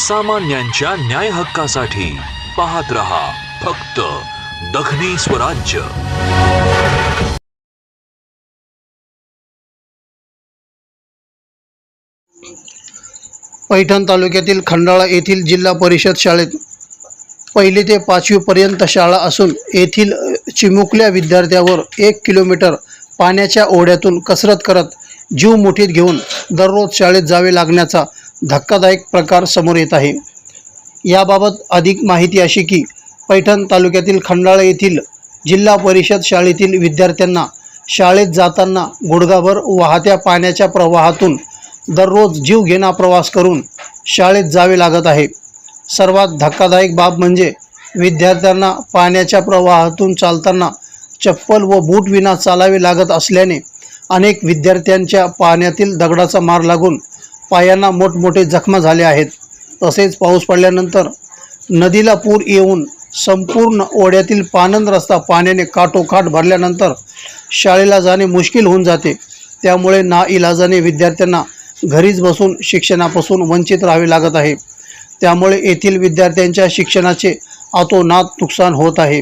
सामान्यांच्या न्याय हक्कासाठी पाहत रहा फक्त दखनी स्वराज्य पैठण तालुक्यातील खंडाळा येथील जिल्हा परिषद शाळेत पहिली ते पाचवीपर्यंत शाळा असून येथील चिमुकल्या विद्यार्थ्यावर एक किलोमीटर पाण्याच्या ओढ्यातून कसरत करत जीव मुठीत घेऊन दररोज शाळेत जावे लागण्याचा धक्कादायक प्रकार समोर येत आहे. याबाबत अधिक माहिती अशी की पैठण तालुक्यातील खंडाळा येथील जिल्हा परिषद शाळेतील विद्यार्थ्यांना शाळेत जाताना गुडघाभर वाहत्या पाण्याच्या प्रवाहातून दररोज जीव घेणा प्रवास करून शाळेत जावे लागत आहे. सर्वात धक्कादायक बाब म्हणजे विद्यार्थ्यांना पाण्याच्या प्रवाहातून चालताना चप्पल व बूट विना चालावे लागत असल्याने अनेक विद्यार्थ्यांच्या पाण्यातील दगडाचा मार लागून पायांना मोठमोठे जखमा झाले आहेत. तसेच पाऊस पडल्यानंतर नदीला पूर येऊन संपूर्ण ओढ्यातील पानंद रस्ता पाण्याने काठोकाठ भरल्यानंतर शाळेला जाणे मुश्किल होऊन जाते. त्यामुळे ना इलाजाने विद्यार्थ्यांना घरीच बसून शिक्षणापासून वंचित राहावे लागत आहे. त्यामुळे येथील विद्यार्थ्यांच्या शिक्षणाचे आतोनात नुकसान होत आहे.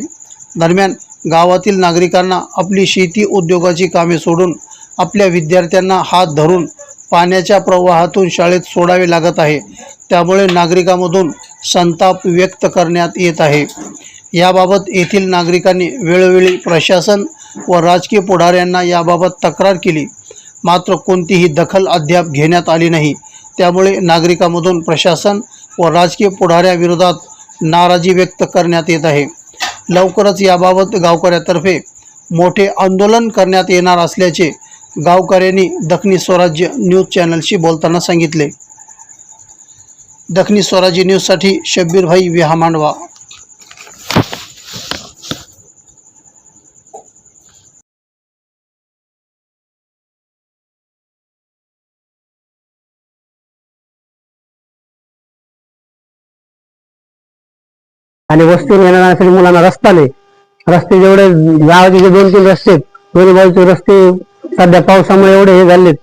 दरम्यान गावातील नागरिकांना आपली शेती उद्योगाची कामे सोडून आपल्या विद्यार्थ्यांना हात धरून पाण्याच्या प्रवाहातून शाळेत सोडावे लागत आहे. त्यामुळे नागरिकांमधून संताप व्यक्त करण्यात येत आहे. याबाबत येथील नागरिकांनी वेळोवेळी प्रशासन व राजकीय पुढाऱ्यांना याबाबत तक्रार केली. मात्र कोणतीही दखल अद्याप घेण्यात आली नाही. त्यामुळे नागरिकांमधून प्रशासन व राजकीय पुढाऱ्याविरोधात नाराजी व्यक्त करण्यात येत आहे. लवकरच याबाबत गावकऱ्यातर्फे मोठे आंदोलन करण्यात येणार असल्याचे गावकऱ्यांनी दखनी स्वराज्य न्यूज चॅनलशी बोलताना सांगितले. दखनी स्वराज्य न्यूजसाठी शब्बीरभाई विहा मांडवा आणि वस्ती येणार असलेल्या मुलांना रस्ता नाही. रस्ते जेवढे गावाचे जे दोन तीन रस्ते आहेत, दोन्ही बाजूचे रस्ते सध्या पावसामुळे एवढे हे झालेत.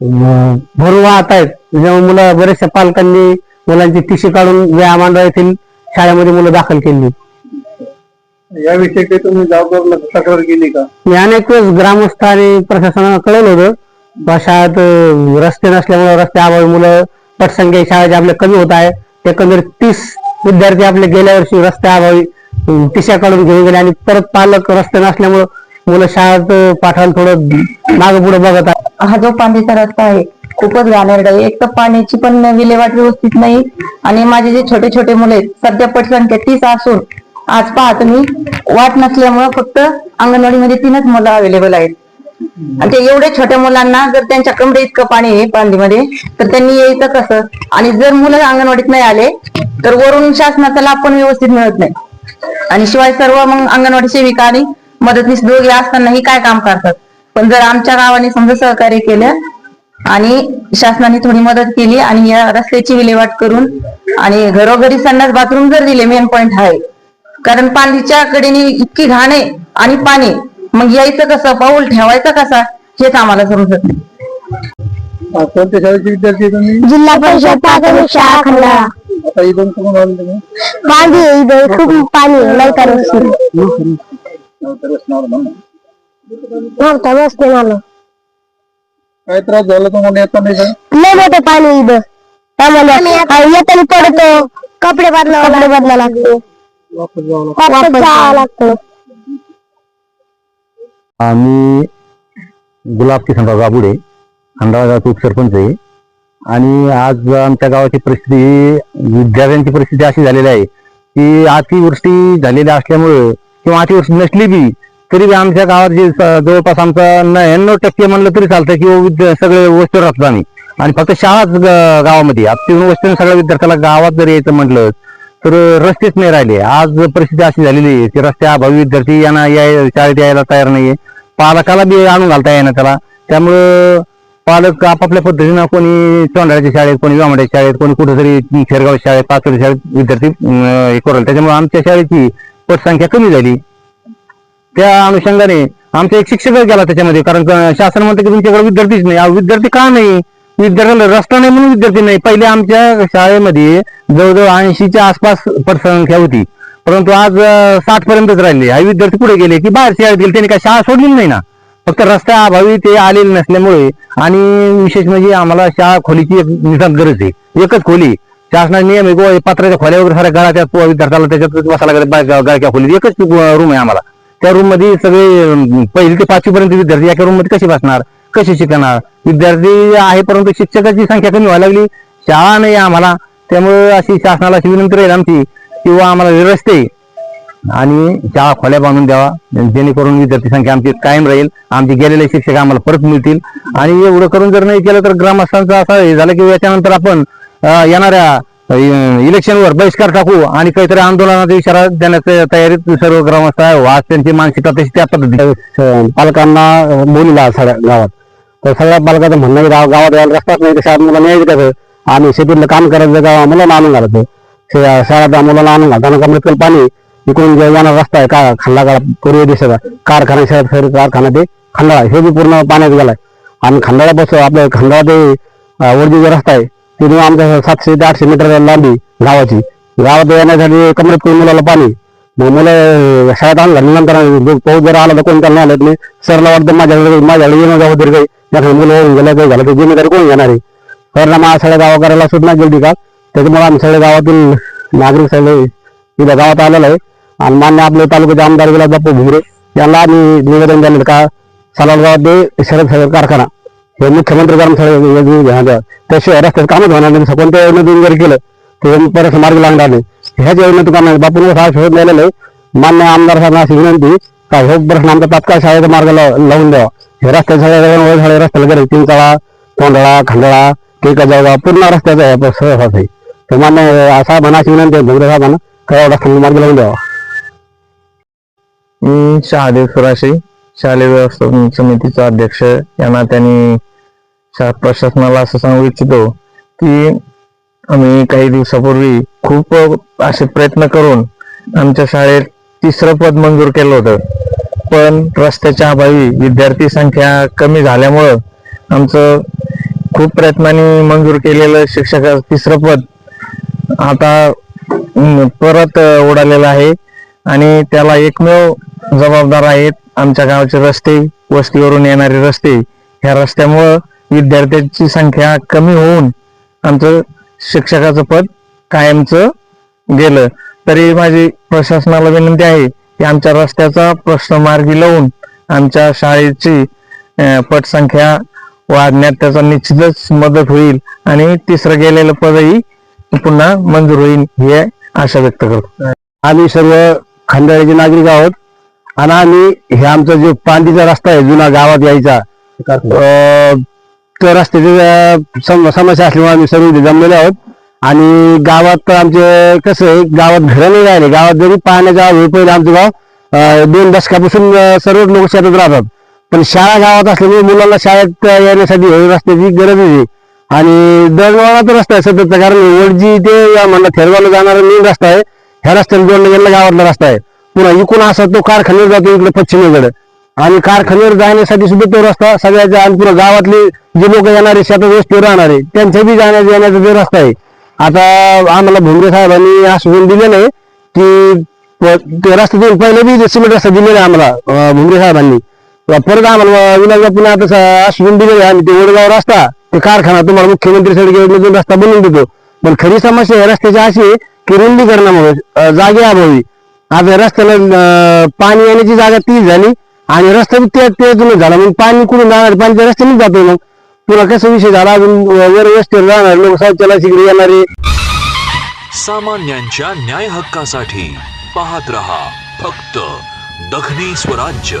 अं, भरून वाहत आहेत. जेव्हा मुलं बरेचशा पालकांनी मुलांची टिशी काढून मांडवा येथील शाळेमध्ये मुलं दाखल केली. याविषयी काही तुम्ही जबाबदार तक्रार केली का? मी अनेक वेळेस ग्रामस्थ आणि प्रशासनाला कळवलं होतं. शाळेत रस्ते नसल्यामुळे रस्ते अभावी मुलं पटसंख्या शाळेचे आपले कमी होत आहे. एकंदरीत तीस विद्यार्थी आपले गेल्या वर्षी रस्त्याअभावी टिशा काढून घेऊन गेले आणि परत पालक रस्ते नसल्यामुळं मुलं शाळेत पाठवायला थोडं मागे पुढे बघत आहे हा जो पांदीचा रस्ता आहे खूपच घाणेरडा आहे. एक तर पाण्याची पण विल्हेवाट व्यवस्थित नाही. आणि माझे जे छोटे छोटे मुले आहेत सध्या पटसंख्या तीस असून आज पहा तुम्ही वाट नसल्यामुळं फक्त अंगणवाडीमध्ये तीनच मुलं अवेलेबल आहेत. आणि ते एवढे छोट्या मुलांना जर त्यांच्या कमरे इतकं पाणी आहे पांदीमध्ये तर त्यांनी यायचं कसं? आणि जर मुलं अंगणवाडीत नाही आले तर वरून शासनाचा लाभ पण व्यवस्थित मिळत नाही. आणि शिवाय सर्व मग अंगणवाडी सेविका आणि मदतनीस दोघे असतानाही काय काम करतात? पण जर आमच्या गावाने समजा सहकार्य केलं आणि शासनाने थोडी मदत केली आणि या रस्त्याची विल्हेवाट करून आणि घरोघरी संडास बाथरूम जर दिले मेन पॉइंट आहे. कारण पालीच्या कडेने इतकी घाण आहे आणि पाणी मग यायचं कसं? पाऊल ठेवायचं कसा? हेच आम्हाला समजत नाही. कोणत्या शाळेचे विद्यार्थी आहे तुम्ही? जिल्हा परिषद प्राथमिक शाळा खंडाळा आता इथून कुठून आले तुम्ही पाणी आहे इथं खूप पाणी आहे तर नव्हता बसते मला? काय त्रास झाला तुम्हाला येता नाही का लय मोठं पाणी इथं. आम्हाला येताना पडतो. कपडे बदलावं कपडे बदलावं लागते. वापस जावं लागतं. वापस जावं लागतं. आम्ही गुलाब किसनराव गाबुडे खंडाळा गावचे उपसरपंच आहे. आणि आज आमच्या गावाची परिस्थिती ही विद्यार्थ्यांची परिस्थिती अशी झालेली आहे की अतिवृष्टी झालेली असल्यामुळे किंवा अतिवृष्टी नसली बी तरी बी आमच्या गावात जे जवळपास आमचा नव्याण्णव टक्के म्हणलं तरी चालतं की सगळे वस्तू राहतो आम्ही आणि फक्त शाळाच गावामध्ये आता वस्तू सगळ्या विद्यार्थ्याला गावात जर यायचं म्हटलं तर रस्तेच नाही राहिले. आज परिस्थिती अशी झालेली आहे की रस्त्या अभावी विद्यार्थी यांना याय शाळेत यायला तयार नाहीये. पालकाला बी आणून घालता येणार त्याला. त्यामुळं पालक आपापल्या पद्धतीनं कोणी चोंडाळ्याच्या शाळेत कोणी वामड्याच्या शाळेत कोणी कुठेतरी खेरगाव शाळेत पाचोरी शाळेत विद्यार्थी हे करेल त्याच्यामुळे आमच्या शाळेची पटसंख्या कमी झाली. त्या अनुषंगाने आमचा एक शिक्षकच गेला त्याच्यामध्ये कारण शासन म्हणतं की तुमच्याकडे विद्यार्थीच नाही. विद्यार्थी का नाही? विद्यार्थ्यांना रस्ता नाही म्हणून विद्यार्थी नाही. पहिले आमच्या शाळेमध्ये जवळजवळ ऐंशीच्या आसपास पटसंख्या होती. परंतु आज साठ पर्यंतच राहिले. हे विद्यार्थी पुढे गेले की बाहेर शाळेत गेले. त्यांनी काय शाळा सोडलेली नाही ना? फक्त रस्ता अभावी ते आलेले नसल्यामुळे आणि विशेष म्हणजे आम्हाला शाळा खोलीची एक नितांत गरज आहे. एकच खोली. शासनाचे नियम आहे बुवा, हे खोल्या वगैरे साऱ्या गळाच्या पो- विद्यार्थ्याला त्याच्यात बसायला लागले गळक्या खोली एकच रूम आहे आम्हाला. त्या रूममध्ये सगळे पहिली ते पाचवी पर्यंत विद्यार्थी एका रूममध्ये कसे बसणार कसे शिकणार? विद्यार्थी आहे परंतु शिक्षकाची संख्या कमी व्हायला लागली. शाळा नाही आम्हाला. त्यामुळे अशी शासनाला अशी विनंती राहील आमची किंवा आम्हाला रस्ते आणि शाळा खोल्या बांधून द्यावा. जेणेकरून विद्यार्थी संख्या आमची कायम राहील. आमचे गेलेले शिक्षक आम्हाला परत मिळतील. आणि एवढं करून जर नाही केलं तर ग्रामस्थांचं असं हे झालं की याच्यानंतर आपण येणाऱ्या इलेक्शनवर बहिष्कार टाकू आणि काहीतरी आंदोलनाचा इशारा देण्याच्या तयारीत सर्व ग्रामस्थ आहे आज त्यांची मानसिकता तशी त्या पद्धती पालकांना बोलला सगळ्या गावात. तर सगळ्या पालकाचं म्हणणं गाव गावात यायला रस्ताच नाही तर शाळेत मुलांना यायचं कसं आम्ही शेतीतलं काम करायचं गाव मुलांना आणून घालायचं शाळेत मुलांना आणून घालताना कमीत कमी पाणी इकडून जे येणार रस्ता आहे का खल्ला गाळा पूर्वी दिशेचा कारखाना शहर कारखाना ते खंडाळा हे बी पूर्ण पाण्यात गेलाय. आणि खंडाळा बस आपल्या खंडाळा ते अं, वरती जो रस्ता आहे तिथून आमच्या सातशे ते आठशे मीटर लांबी गावाची. गावात येण्यासाठी कमरेत करून मुलाला पाणी? मग मुलं शाळेत आणलं. नंतर पाऊस जर आला तर कोण त्यांना आलं? नाही सरला वाटतं माझ्याकडे माझ्याकडे येणं जाऊ तरी काही त्याकडे मुलं होऊन गेलं काही झालं तर जिम्मेदारी कोण घेणार आहे? सरला हा सगळ्या गावा करायला सुटणार गेली का? त्याच्यामुळे आम्ही सगळ्या गावातील नागरिक सगळे इथं गावात आलेलं आहे. आणि मान्य आपले तालुक्याचे आमदार गेला बापू भुमरे यांना आम्ही निवेदन दिलं का सलाल गावात ते शरद सागर कारखाना. हे मुख्यमंत्री ग्रामसडक घेण्यात यावं. त्याशिवाय रस्त्याचं कामच होणार नाही. कोणत्या योजनेतून जर केलं तर परत मार्ग लागणार नाही. ह्याच योजनेतून काम नाही बापून हा शोध दिलेलं आहे. मान्य आमदार साहेबांना अशी विनंती का हे प्रश्न आमचा तात्काळ शाळेचा मार्ग लावून द्यावा. हे रस्त्याच्या सगळ्या रस्त्याला गरज चिंचाळा तोंडळा खंडाळा टेका जागा पूर्ण रस्त्याचा आहे सहवास आहे. तर मान्य साहेबांना अशी विनंती आहे भुमरे साहेबांना का एवढा मार्ग लावून द्यावा. मी शहादेव सुराशे शालेय व्यवस्थापन समितीचा अध्यक्ष या नात्याने प्रशासनाला असं सांगू इच्छितो की आम्ही काही दिवसापूर्वी खूप असे प्रयत्न करून आमच्या शाळेत तिसरं पद मंजूर केलं होतं. पण रस्त्याच्या अभावी विद्यार्थी संख्या कमी झाल्यामुळं आमचं खूप प्रयत्नांनी मंजूर केलेलं शिक्षक तिसरं पद आता परत उडालेलं आहे आणि त्याला एकमेव जबाबदार आहेत आमच्या गावचे रस्ते वस्तीवरून येणारे रस्ते. ह्या रस्त्यामुळं विद्यार्थ्यांची संख्या कमी होऊन आमचं शिक्षकाचं पद कायमचं गेलं. तरी माझी प्रशासनाला विनंती आहे की आमच्या रस्त्याचा प्रश्न मार्गी लावून आमच्या शाळेची पटसंख्या वाढण्यात त्याचा निश्चितच मदत होईल आणि तिसरं गेलेलं पदही पुन्हा मंजूर होईल हे आशा व्यक्त करतो. आम्ही सर्व खंडाळ्याचे नागरिक आहोत आणि आम्ही हे आमचा जो पांडीचा रस्ता आहे जुना गावात यायचा रस्त्याची सम- समस्या असल्यामुळे आम्ही सर्व इथे जमलेले आहोत. आणि गावात तर आमचे कसं आहे गावात घरं नाही राहिले. गावात जरी पाण्याच्या अभावी पहिले आमचं गाव अं, दोन दशकापासून अं, सर्व लोक शेतात राहतात. पण शाळा गावात असल्यामुळे मुलांना शाळेत येण्यासाठी हे रस्त्याची गरज आहे. आणि दळणवळणाचा रस्ता आहे सततचा. कारण वडजी ते या म्हणलं थेरगावला जाणारा मेन रस्ता आहे. ह्या रस्त्याने जोडला गेलेला गावातला रस्ता आहे. पुन्हा इकून असा तो कारखान्यावर जातो इकडे पश्चिमेकडे. आणि कारखान्यावर जाण्यासाठी सुद्धा तो रस्ता सगळ्याच्या आणि पुरा गावातले जे लोक येणारे शेतात वस्तीवर राहणारे त्यांच्या बी जाण्याचा येण्याचा जो रस्ता आहे. आता आम्हाला भुमरे साहेबांनी आश्वासन दिलेलं आहे की ते रस्ता देऊन पहिले बी सिमेंट रस्ता दिलेला आहे आम्हाला अं, साहेबांनी. परत आम्हाला विनायक पुन्हा आता आश्वासन दिलेलं आहे आणि ते वडगाव रस्ता ते कारखाना तुम्हाला मुख्यमंत्री सडक योजनेतून रस्ता बनवून देतो. पण खरी समस्या आहे रस्त्याची अशी आहे की रुंदीकरणामुळे जागे अभावी. आता रस्त्याला पाणी येण्याची जागा तीच झाली आणि रस्ता बी ते त्यातूनच झाला मग पाणी कुठून जाणार? पाणी त्या रस्त्यानेच जातो मग तुला कसा विषय झाला? अजून वर रस्त्यावर जाणार लोक शौचाला शिकडे येणारे. सामान्यांच्या न्याय हक्कासाठी पाहत रहा फक्त दखनी स्वराज्य.